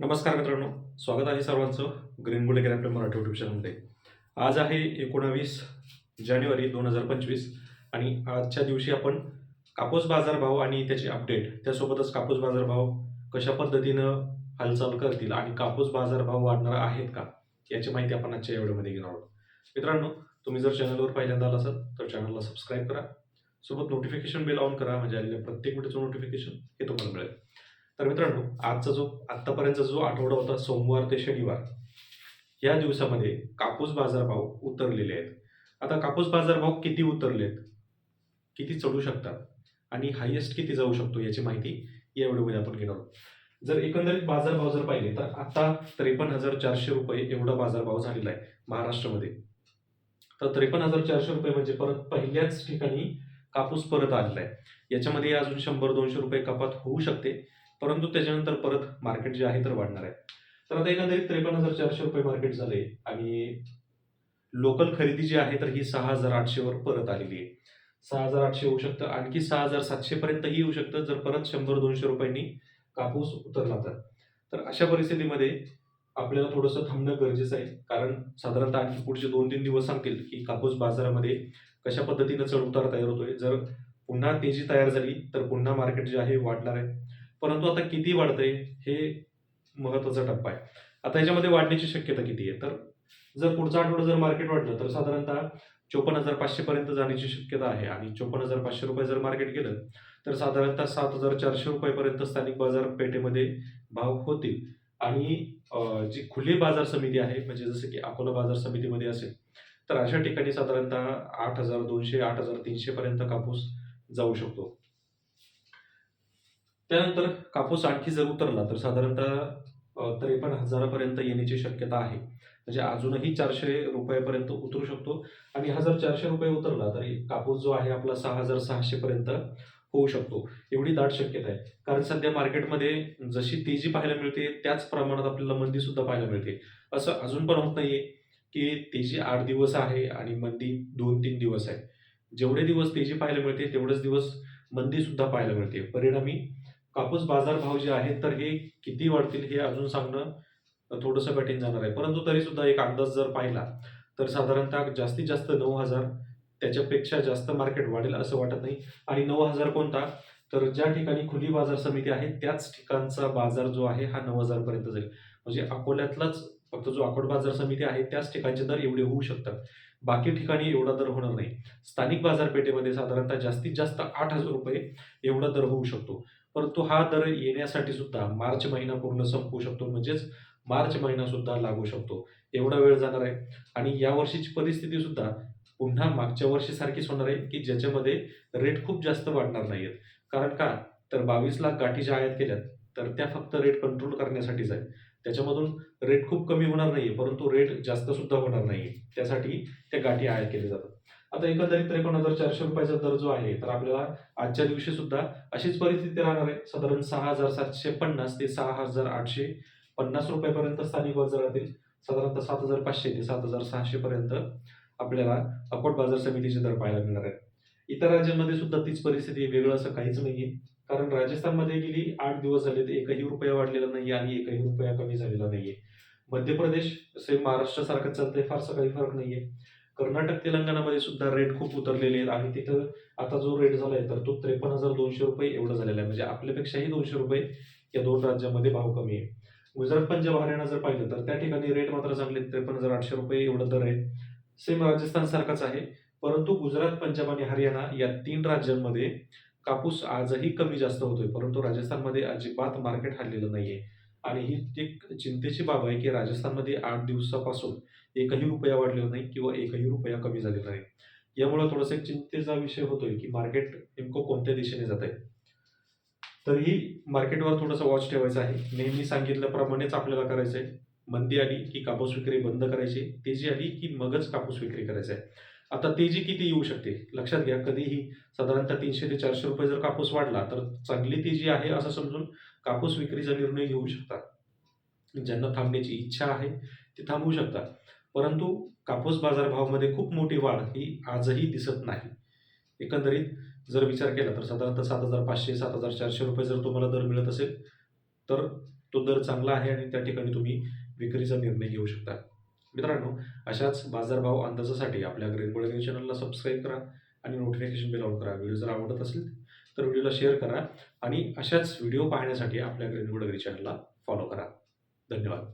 नमस्कार मित्रांनो स्वागत आहे सर्वांचं ग्रीन बुल आपल्या मराठी युट्यूब चॅनलमध्ये आज आहे एकोणावीस जानेवारी दोन हजार पंचवीस आणि आजच्या दिवशी आपण कापूस बाजारभाव आणि त्याचे अपडेट त्यासोबतच कापूस बाजारभाव कशा पद्धतीनं हालचाल करतील आणि कापूस बाजारभाव वाढणार आहेत का याची माहिती आपण आजच्या या व्हिडिओमध्ये घेणार आहोत. मित्रांनो तुम्ही जर चॅनलवर पहिल्यांदा आला असाल तर चॅनलला सबस्क्राईब करा सोबत नोटिफिकेशन बिल ऑन करा म्हणजे आलेल्या प्रत्येक व्हिडिओचं नोटिफिकेशन हे तुम्हाला मिळेल. तर मित्रांनो आजचा जो आत्तापर्यंतचा जो आठवडा होता सोमवार ते शनिवार या दिवसामध्ये कापूस बाजारभाव उतरलेले आहेत. आता कापूस बाजारभाव किती उतरलेत? किती चढू शकतात? आणि हायेस्ट किती जाऊ शकतो याची माहिती या व्हिडिओमध्ये आपण घेणार आहोत. जर एकंदरीत बाजारभाव जर पाहिले तर आता त्रेपन्न हजार चारशे रुपये एवढा बाजारभाव झालेला आहे महाराष्ट्रामध्ये. तर त्रेपन्न हजार चारशे रुपये म्हणजे परत पहिल्याच ठिकाणी कापूस परत आलेला आहे. याच्यामध्ये अजून शंभर दोनशे रुपये कपात होऊ शकते. परंतु त्याच्यानंतर परत मार्केट जे आहे तर वाढणार आहे. तर आता एकंदरीत त्रेपन्न हजार चारशे रुपये मार्केट झाले आणि लोकल खरेदी जी आहे तर ही सहा हजार आठशेवर परत आलेली आहे. सहा हजार आठशे होऊ शकतं. आणखी सहा हजार सातशे पर्यंतही येऊ शकतं जर परत शंभर दोनशे रुपयांनी कापूस उतरला तर. तर अशा परिस्थितीमध्ये आपल्याला थोडंसं थांबणं गरजेचं आहे. कारण साधारणतः आणखी पुढचे दोन तीन दिवस सांगतील की कापूस बाजारामध्ये कशा पद्धतीनं चढ उतार तयार होतोय. जर पुन्हा तेजी तयार झाली तर पुन्हा मार्केट जे आहे वाढणार आहे. परंतु आता किती वाढतंय हे महत्त्वाचा टप्पा आहे. आता याच्यामध्ये वाढण्याची शक्यता किती आहे? तर जर पुढचा आठवडा जर मार्केट वाढलं तर साधारणतः चोपन्न हजार पाचशे पर्यंत जाण्याची शक्यता आहे. आणि चोपन्न हजार पाचशे रुपये जर मार्केट गेलं तर साधारणतः सात हजार चारशे रुपयेपर्यंत स्थानिक बाजारपेठेमध्ये भाव होतील. आणि जी खुली बाजार समिती आहे म्हणजे जसं की अकोला बाजार समितीमध्ये असेल तर अशा ठिकाणी साधारणतः आठ हजार दोनशे आठ हजार तीनशे पर्यंत कापूस जाऊ शकतो. त्यानंतर कापूस आणखी जर उतरला तर साधारणतः त्रेपन्न हजारापर्यंत येण्याची शक्यता आहे. म्हणजे अजूनही चारशे रुपयापर्यंत उतरू शकतो. आणि हा जर चारशे रुपये उतरला तर कापूस जो आहे आपला सहा हजार सहाशेपर्यंत होऊ शकतो. एवढी दाट शक्यता आहे. कारण सध्या मार्केटमध्ये जशी तेजी पाहायला मिळते त्याच प्रमाणात आपल्याला मंदी सुद्धा पाहायला मिळते. असं अजून पण होत नाहीये की तेजी आठ दिवस आहे आणि मंदी दोन तीन दिवस आहे. जेवढे दिवस तेजी पाहायला मिळते तेवढेच दिवस मंदी सुद्धा पाहायला मिळते. परिणामी कापूस बाजार भाव जे आहेत तर हे किती वाढतील हे अजून सांगणं थोडंसं कठीण जाणार आहे. परंतु तरी सुद्धा एक अंदाज जर पाहिला तर साधारणतः जास्तीत जास्त नऊ हजार त्याच्यापेक्षा जास्त मार्केट वाढेल असं वाटत नाही. आणि नऊ हजार कोणता? तर ज्या ठिकाणी खुली बाजार समिती आहे त्याच ठिकाणचा बाजार जो आहे हा नऊ हजार पर्यंत जाईल. म्हणजे अकोल्यातलाच फक्त जो अकोट बाजार समिती आहे त्याच ठिकाणचे दर एवढे होऊ शकतात. बाकी ठिकाणी एवढा दर होणार नाही. स्थानिक बाजारपेठेमध्ये साधारणतः जास्तीत जास्त आठ हजार रुपये एवढा दर होऊ शकतो. परंतु हा दर येण्यासाठी सुद्धा मार्च महिना पूर्ण संपू शकतो म्हणजेच मार्च महिना सुद्धा लागू शकतो. एवढा वेळ जाणार आहे. आणि या वर्षीची परिस्थिती सुद्धा पुन्हा मागच्या वर्षीसारखीच होणार आहे की ज्याच्यामध्ये रेट खूप जास्त वाढणार नाहीत कारण का? तर बावीस लाख गाठी ज्या आयात केल्यात तर त्या फक्त रेट कंट्रोल करण्यासाठीच आहे. त्याच्यामधून रेट खूप कमी होणार नाही परंतु रेट जास्त सुद्धा होणार नाही त्यासाठी त्या गाठी आयात केल्या जातात. आता एकंदरीत त्रेपन्न हजार चारशे रुपयाचा दर जो आहे तर आपल्याला आजच्या दिवशी सुद्धा अशीच परिस्थिती राहणार आहे. साधारण सहा हजार सातशे पन्नास ते सहा हजार आठशे पन्नास रुपयापर्यंत स्थानिक बाजारातील साधारणतः सात हजार पाचशे ते सात हजार सहाशे पर्यंत आपल्याला अकोट बाजार समितीचे दर पाहायला मिळणार आहेत. इतर राज्यांमध्ये सुद्धा तीच परिस्थिती वेगळं असं काहीच नाहीये. कारण राजस्थानमध्ये गेली आठ दिवस झाले तर एकही रुपया वाढलेला नाही आणि एकही रुपया कमी झालेला नाहीये. मध्य प्रदेश सेम महाराष्ट्रासारखं चालतंय फारसा काही फरक नाहीये. कर्नाटक तेलंगणामध्ये सुद्धा रेट खूप उतरलेले आहेत आणि तिथं आता जो रेट झालाय तर तो त्रेपन्न हजार दोनशे रुपये एवढा झालेला आहे. म्हणजे आपल्यापेक्षाही दोनशे रुपये या दोन राज्यामध्ये भाव कमी आहे. गुजरात पंजाब हरियाणा जर पाहिलं तर त्या ठिकाणी रेट मात्र चांगले त्रेपन्न हजार आठशे रुपये एवढा दर आहे. सेम राजस्थान सारखाच आहे. परंतु गुजरात पंजाब आणि हरियाणा या तीन राज्यांमध्ये कापूस आजही कमी जास्त होतोय. परंतु राजस्थानमध्ये अजिबात मार्केट हल्लेलं नाहीये. आणि ही एक चिंतेची बाब आहे की राजस्थानमध्ये आठ दिवसापासून एकही रुपया वाढलेला नाही किंवा एकही रुपया कमी झालेला नाही. यामुळे थोडासा एक चिंतेचा विषय होतोय की मार्केट नेमकं कोणत्या दिशेने जात आहे. तरीही मार्केटवर थोडंसं वॉच ठेवायचं आहे. नेहमी सांगितल्याप्रमाणेच आपल्याला करायचं आहे मंदी आली की कापूस विक्री बंद करायची. तेजी आली की मगच कापूस विक्री करायचं आहे आता तेजी किती येऊ शकते? लक्षात घ्या कधीही साधारणतः तीनशे ते चारशे रुपये जर कापूस वाढला तर चांगली तेजी आहे असं समजून कापूस विक्रीचा निर्णय घेऊ शकतात. ज्यांना थांबण्याची इच्छा आहे ते थांबवू शकतात. परंतु कापूस बाजारभावामध्ये खूप मोठी वाढ ही आजही दिसत नाही. एकंदरीत जर विचार केला तर साधारणतः सात हजार पाचशे सात हजार चारशे रुपये जर तुम्हाला दर मिळत असेल तर तो दर चांगला आहे आणि त्या ठिकाणी तुम्ही विक्रीचा निर्णय घेऊ शकता. मित्रांनो अशाच बाजारभाव अंदाजासाठी आपल्या ग्रेनबोळे न्यूज चॅनलला सबस्क्राईब करा आणि नोटिफिकेशन बेल ऑन करा. व्हिडिओ जर आवडत असेल तर व्हिडिओला शेअर करा आणि अशाच व्हिडिओ पाहण्यासाठी आपल्या ग्रेनवडगरी चॅनलला फॉलो करा. धन्यवाद.